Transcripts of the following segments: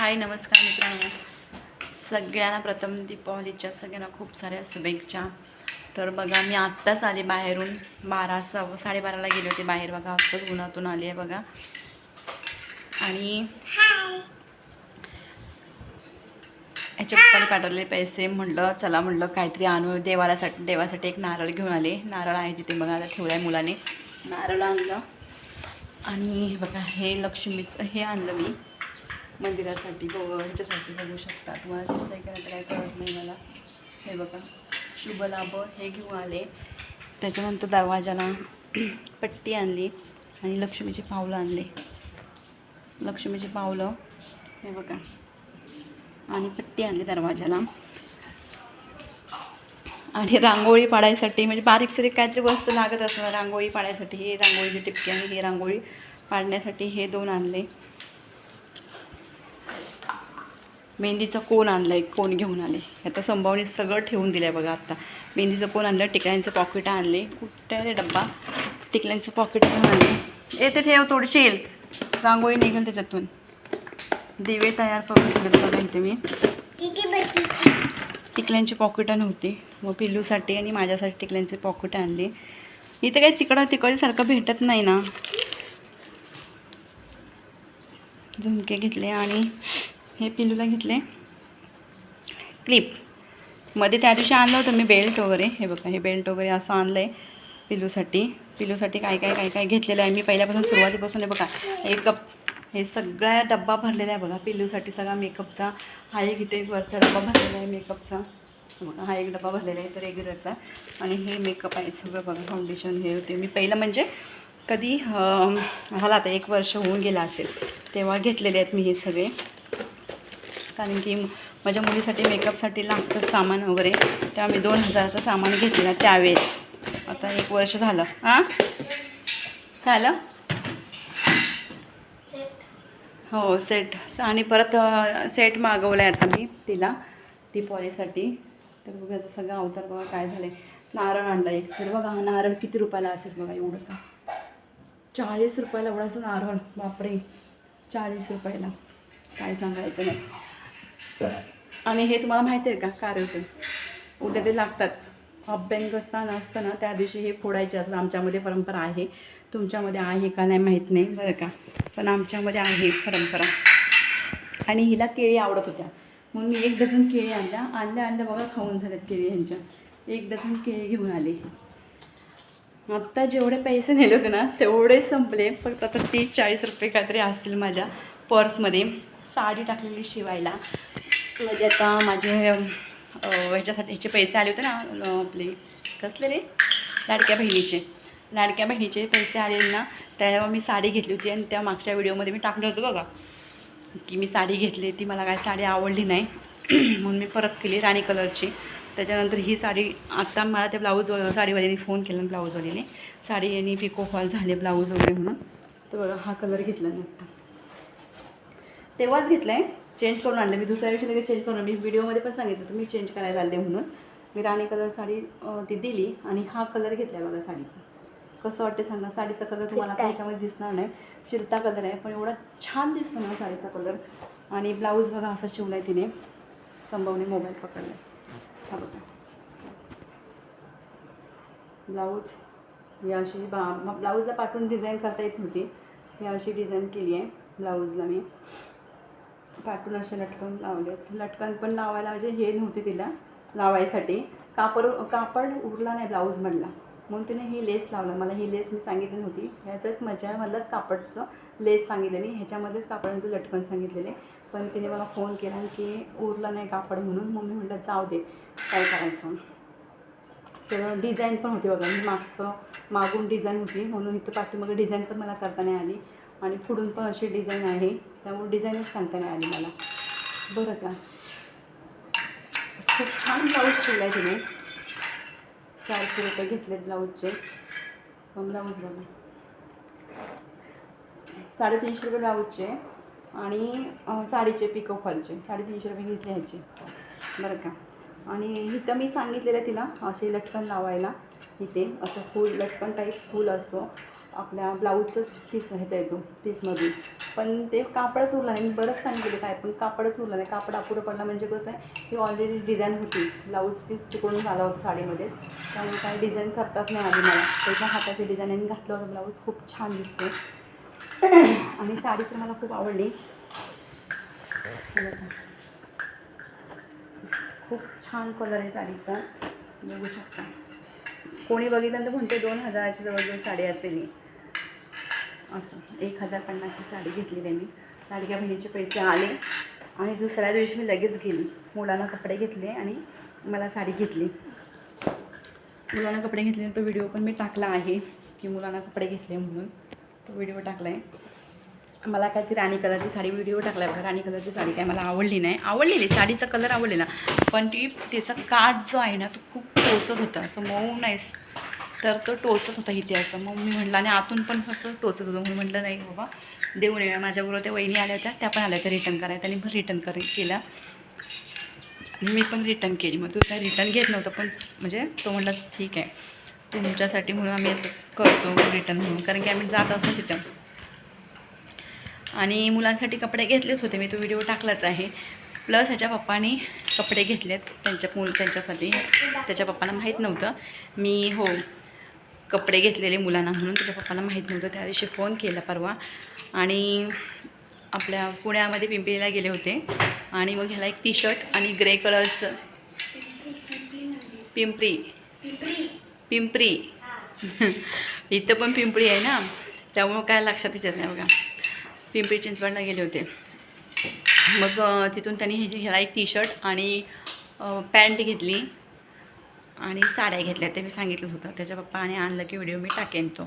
हाय नमस्कार मित्रांनो. सगळ्यांना प्रथम दीपावलीच्या सगळ्यांना खूप साऱ्या शुभेच्छा. तर बघा मी आत्ताच आले बाहेरून. बारा सव्वा साडेबाराला गेले होते बाहेर बघा. आत्ताच उन्हातून आली आहे बघा. आणि याच्या पप्पाने पाठवलेले पैसे म्हटलं चला म्हटलं काहीतरी आणू. देवालासाठी देवासाठी एक नारळ घेऊन आले. नारळ आहे तिथे बघा आता ठेवला आहे मुलाने. नारळ आणलं. आणि बघा हे लक्ष्मीचं हे आणलं मी. मंदिरासाठी बघ ह्याच्यासाठी बघू शकता. तुम्हाला दिसतंय नाही तर काय कळत नाही मला. हे बघा शुभ लाभ हे घेऊन आले. त्याच्यानंतर दरवाजाला पट्टी आणली आणि लक्ष्मीची पावलं आणले. लक्ष्मीची पावलं हे बघा. आणि पट्टी आणली दरवाजाला. आणि रांगोळी पाडायसाठी म्हणजे बारीक सारीक काहीतरी वस्तू लागत असणार रांगोळी पाडायसाठी. हे रांगोळीची टिपकी आणि हे रांगोळी पाडण्यासाठी हे दोन आणले. मेहंदीचं कोण आणलं आहे कोण घेऊन आले? आता संभावनी सगळं ठेवून दिलं आहे बघा आत्ता. मेहंदीचं कोण आणलं? टिकल्यांचं पॉकेट आणले. कुठं रे डब्बा? टिकल्यांचं पॉकेट घेऊन आणले ए ते ठेव तोडशील रांगोळी निघेल त्याच्यातून. दिवे तयार करून ठेवले बघा इथे मी. टिकल्यांची पॉकेटं नव्हती. मग पिल्लूसाठी आणि माझ्यासाठी टिकल्यांचे पॉकेट आणले. इथे काही तिकडं तिकडच्यासारखं भेटत नाही ना. झुमके घेतले आणि हे पिलूला घेतले. क्लिप. मध्ये त्या दिवशी आणलं होतं मी बेल्ट वगैरे. हे बघा हे बेल्ट वगैरे असं आणलं आहे पिलूसाठी. पिलूसाठी काय काय काय काय घेतलेलं आहे मी पहिल्यापासून सुरुवातीपासून. हे बघा एक कप हे सगळ्या डब्बा भरलेला आहे बघा पिलूसाठी सगळा मेकअपचा हा एक इथे वरचा डब्बा भरलेला आहे मेकअपचा बघा हा एक डब्बा भरलेला आहे तर रेग्युलरचा आणि हे मेकअप आहे सगळं बघा फाउंडेशन हे होते. मी पहिलं म्हणजे कधी अं, झाला आता एक वर्ष होऊन गेला असेल तेव्हा घेतलेले आहेत मी हे सगळे. कारण की माझ्या मुलीसाठी मेकअपसाठी लागतं सामान वगैरे. तेव्हा मी दोन हजाराचं सामान घेतलेलं त्यावेळेस. आता एक वर्ष झालं. हां काय आलं? हो सेट आणि परत सेट मागवला आहे आता मी तिला दीपावलीसाठी. तर बघा सगळं अवतार बघा काय झालं आहे नारळ आणला एक. तर बघा हा नारळ किती रुपयाला असेल बघा एवढंसा? चाळीस रुपयाला एवढासा नारळ. बापरे. चाळीस रुपयाला. काय सांगायचं नाही. आणि हे तुम्हाला माहिती आहे का? कार्यक्रम उद्या ते लागतात. अभ्यंग असताना असतं ना त्या दिवशी हे फोडायचे असतात. आमच्यामध्ये परंपरा आहे. तुमच्यामध्ये आहे का नाही माहीत नाही बरं का? पण आमच्यामध्ये आहे परंपरा. आणि हिला केळी आवडत होत्या. म्हणून मी एक डझन केळी आणल्या. आणल्या आणल्या बघा खाऊन झाल्यात केळी ह्यांच्या. एक डझन केळी घेऊन आले. आत्ता जेवढे पैसे नेले होते ना तेवढे संपले. फक्त आता तीस चाळीस रुपये काहीतरी असतील माझ्या पर्समध्ये. साडी टाकलेली शिवायला. म्हणजे आता माझे ह्याच्यासाठी ह्याचे पैसे आले होते ना आपले कसले रे? लाडक्या बहिणीचे. लाडक्या बहिणीचे पैसे आलेले ना तेव्हा मी साडी घेतली होती आणि त्या मागच्या व्हिडिओमध्ये मी टाकलं होतं बघा. की मी साडी घेतली ती मला काय साडी आवडली नाही. म्हणून मी परत केली राणी कलरची. त्याच्यानंतर ही साडी आत्ता मला त्या ब्लाऊज साडीवाल्याने फोन केला ब्लाऊजवालीने साडी आणि पिको फॉल झाले ब्लाऊज वगैरे म्हणून. तर बघा हा कलर घेतला मी आत्ता तेव्हाच घेतला आहे चेंज करून आणलं मी दुसऱ्या दिवशी लगेच चेंज करून मी व्हिडिओमध्ये पण सांगितलं मी चेंज करायला आले म्हणून. मी राणी कलर साडी ती दिली आणि हा कलर घेतला आहे बघा साडीचा. कसं वाटते सांगा? साडीचा कलर तुम्हाला आता ह्याच्यामध्ये दिसणार नाही. शिरता कलर आहे पण एवढा छान दिसतो ना साडीचा कलर आणि ब्लाऊज बघा असा शिवला आहे तिने. संभवने मोबाईल पकडला हा बघा. ब्लाऊज ही अशी बा ब्लाऊजला पाठवून डिझाईन करता येत नव्हती. ही अशी डिझाईन केली आहे ब्लाऊजला मी. कार्टून असे लटकन लावलेत लटकन पण लावायला म्हणजे हे नव्हते तिला लावायसाठी. कापड कापड उरला नाही ब्लाऊजमधला म्हणून तिने ही लेस लावला. मला ही लेस मी सांगितली नव्हती. ह्याचंच मजामधलाच कापडचं लेस सांगितलेली. ह्याच्यामध्येच कापडांचं लटकन सांगितलेले. पण तिने मला फोन केला की उरलं नाही कापड म्हणून. मग मी म्हटलं जाऊ दे काय करायचं? तर डिझाईन पण होती बघा. मी मागचं मागून डिझाईन होती. म्हणून इथं पाठीमागे डिझाईन पण मला करता नाही आली. आणि पुढून पण अशी डिझाईन आहे. त्यामुळे डिझाईनच सांगता नाही आली मला. बरं का? खूप छान ब्लाऊज शिवला आहे तिने. चारशे रुपये घेतले ब्लाऊजचे ब्लाऊज बघा. साडेतीनशे रुपये ब्लाऊजचे आणि साडीचे पिको फॉलचे साडेतीनशे रुपये घेतले ह्याचे. बरं का? आणि इथं मी सांगितलेलं तिला असे लटकन लावायला. इथे असं फूल लटकन टाईप फूल असतो. आपल्या ब्लाऊजचं पीस ह्याचा येतो पीसमधून पण ते कापडच उरलं नाही. मी बरंच सांगितलं काय पण कापडच उरलं नाही. कापड अपुरं पडला म्हणजे कसं आहे ही ऑलरेडी डिझाईन होती. ब्लाऊज पीस तिकडून झाला होता साडीमध्येच. त्यामुळे काय डिझाईन करताच नाही आली मला. त्याच्या हाताची डिझाईन आणि घातलं होतं ब्लाऊज. खूप छान दिसते आणि साडी तर मला खूप आवडली. खूप छान कलर आहे साडीचा. बघू शकता. कोणी बघितलं तर म्हणते दोन हजाराची जवळजवळ साडी असेल ही. असं. एक हजार पन्नासची साडी घेतलेली आहे मी लाडक्या बहिणीचे पैसे आले. आणि दुसऱ्या दिवशी मी लगेच गेली. मुलांना कपडे घेतले आणि मला साडी घेतली. मुलांना कपडे घेतले तो व्हिडिओ पण मी टाकला आहे की मुलांना कपडे घेतले म्हणून. तो व्हिडिओ टाकला आहे मला काय ती राणी कलरची साडी व्हिडिओ टाकला आहे बघा. राणी कलरची साडी काय मला आवडली नाही. आवडलेली साडीचा कलर आवडलेला. पण ती त्याचा काच जो आहे ना तो खूप पोचत होता. असं मऊ नाही तर तो टोचत होता इथे असं मग मी म्हटलं आणि आतून पण असं टोचत होतं. म्हणून म्हटलं नाही बाबा देऊ नये माझ्याबरोबर त्या वहिनी आल्या होत्या. त्या पण आल्या होत्या रिटर्न करायचं आणि पण रिटर्न कर केला. आणि मी पण रिटर्न केली. मग तो काय रिटर्न घेत नव्हता पण म्हणजे तो म्हटला ठीक आहे. तुमच्यासाठी म्हणून आम्ही करतो रिटर्न म्हणून. कारण की आम्ही जात असतो तिथं. आणि मुलांसाठी कपडे घेतलेच होते. मी तो व्हिडिओ टाकलाच आहे. प्लस ह्याच्या पप्पानी कपडे घेतलेत. त्यांच्या मुल त्यांच्यासाठी. त्याच्या पप्पांना माहीत नव्हतं. मी हो. कपडे घेतलेले मुलांना म्हणून त्याच्या पप्पांना माहीत नव्हतं. त्या दिवशी फोन केला परवा. आणि आपल्या पुण्यामध्ये पिंपरीला गेले होते. आणि मग ह्याला एक टी शर्ट आणि ग्रे कलरचं पिंपरी. पिंपरी. इथं पण पिंपरी आहे ना? त्यामुळं काय लक्षातच येत नाही बघा. पिंपरी चिंचवडला गेले होते. मग तिथून त्यांनी ह्याची ह्याला एक टी शर्ट आणि पॅन्ट घेतली. आणि साड्या घेतल्या ते मी सांगितलंच होतं. त्याच्या पप्पाने आणलं की व्हिडिओ मी टाकेन तो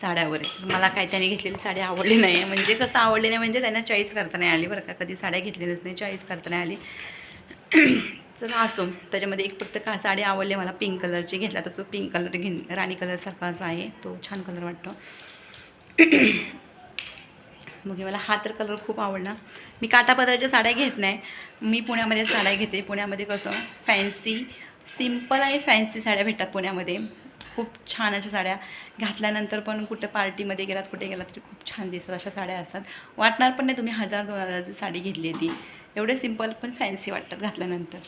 साड्यावर. मला काय त्याने घेतलेली साडी आवडली नाही म्हणजे कसं आवडली नाही म्हणजे त्यांना चॉईस करता नाही आली बरं का. कधी साड्या घेतलेलीच नाही चॉईस करता नाही आली. चला असो. त्याच्यामध्ये एक फक्त का साडी आवडली मला पिंक कलरची घेतला तर तो पिंक कलर घेऊन राणी कलरसारखा असा आहे. तो छान कलर वाटतो. मग मला हा तर कलर खूप आवडला. मी काटापदराच्या साड्या घेत नाही. मी पुण्यामध्ये साड्या घेते. पुण्यामध्ये कसं फॅन्सी सिंपल आणि फॅन्सी साड्या भेटतात पुण्यामध्ये. खूप छान अशा साड्या. घातल्यानंतर पण कुठं पार्टीमध्ये गेलात कुठे गेलात तरी खूप छान दिसतात. अशा साड्या असतात. वाटणार पण नाही तुम्ही हजार दोन हजाराची साडी घेतली आहे ती. एवढे सिंपल पण फॅन्सी वाटतात घातल्यानंतर.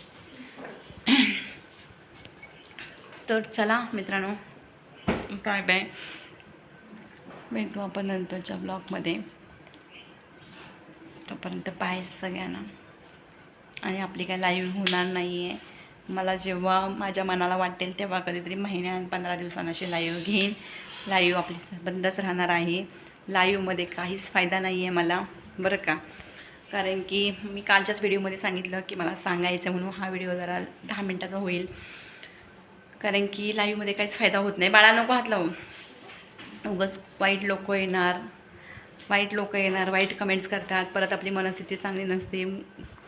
तर चला मित्रांनो बाय बाय भेटू आपण नंतरच्या ब्लॉगमध्ये. तोपर्यंत बाय सगळ्यांना. आणि आपली काय लाईव्ह होणार नाही आहे मला जेव्हा माझ्या मनाला वाटेल तेव्हा कधीतरी महिन्या पंधरा दिवसांना अशी लाईव्ह घेईन. लाईव्ह आपली बंदच राहणार आहे. लाईव्हमध्ये काहीच फायदा नाही आहे मला बरं का? कारण की मी कालच्याच व्हिडिओमध्ये सांगितलं की मला सांगायचं म्हणून हा व्हिडिओ जरा दहा मिनटाचा होईल. कारण की लाईव्हमध्ये काहीच फायदा होत नाही. बाळा नको हात लावू. उगाच वाईट लोक येणार. वाईट लोक येणार वाईट कमेंट्स करतात. परत आपली मनस्थिती चांगली नसते.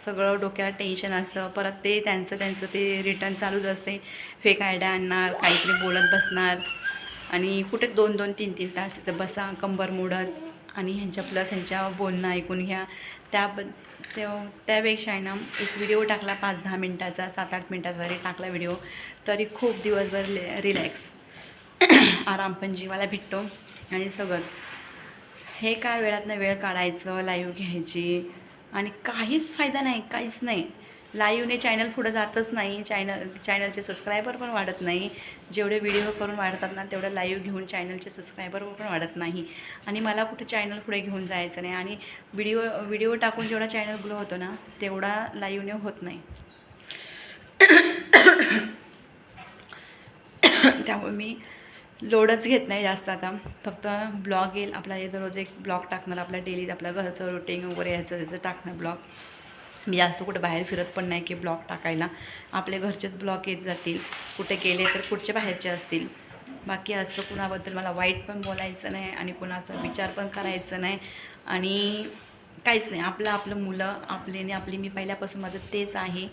सगळं डोक्याला टेन्शन असतं. परत ते त्यांचं त्यांचं ते रिटर्न चालूच असते. फेक आयडिया आणणार काहीतरी बोलत बसणार. आणि कुठे दोन दोन तीन तीन तास तिथं बसा कंबर मोडत. आणि ह्यांच्या प्लस ह्यांच्या बोलणं ऐकून घ्या. त्याब त्यापेक्षा आहे ना एक व्हिडिओ टाकला पाच दहा मिनटाचा सात आठ मिनटाचा जरी टाकला व्हिडिओ तरी खूप दिवसभर रिलॅक्स आराम पण जीवाला भेटतो. आणि सगळंच हे काय वेळातनं वेळ काढायचं लाईव्ह घ्यायची? आणि काहीच फायदा नाही काहीच नाही. लाईव्हने चॅनल पुढं जातच नाही चॅनल चॅनलचे सबस्क्रायबर पण वाढत नाही. जेवढे व्हिडिओ करून वाढतात ना तेवढं लाईव्ह घेऊन चॅनलचे सबस्क्रायबर पण वाढत नाही. आणि मला कुठं चॅनल पुढे घेऊन जायचं नाही. आणि व्हिडिओ व्हिडिओ टाकून जेवढा चॅनल ग्लो होतो ना तेवढा लाईव्हने होत नाही. त्यामुळे मी लोडच घेत नाही जास्त आता. फक्त ब्लॉग येईल आपला येतं रोज एक ब्लॉग टाकणार आपल्या डेली आपल्या घरचं रुटीन वगैरे याचं त्याचं टाकणार ब्लॉग. मी जास्त कुठं बाहेर फिरत पण नाही की ब्लॉग टाकायला. आपले घरचेच ब्लॉग येत जातील. कुठे गेले तर कुठचे बाहेरचे असतील. बाकी असं कुणाबद्दल मला वाईट पण बोलायचं नाही आणि कुणाचा विचार पण करायचं नाही. आणि काहीच नाही आपलं आपलं मुलं आपले आणि आपली मी पहिल्यापासून माझं तेच आहे.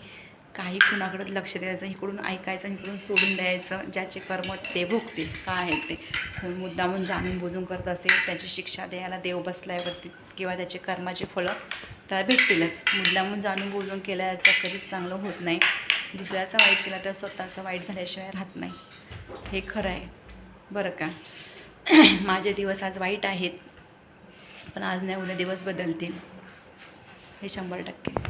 काही कुणाकडं लक्ष द्यायचं इकडून ऐकायचं इकडून सोडून द्यायचं ज्याचे कर्म ते भोगतील. काय आहे ते? कोण मुद्दामून जाणून बुजून करत असेल त्याची शिक्षा द्यायला देव बसल्यावरती किंवा त्याचे कर्माची फळं तर भेटतीलच. मुद्दामून जाणून बुजून केल्याचं कधीच चांगलं होत नाही. दुसऱ्याचा वाईट केला तर स्वतःचं वाईट झाल्याशिवाय राहत नाही. हे खरं आहे. बरं का? माझे दिवस आज वाईट आहेत पण आज नाही उद्या दिवस बदलतील. हे शंभर टक्के.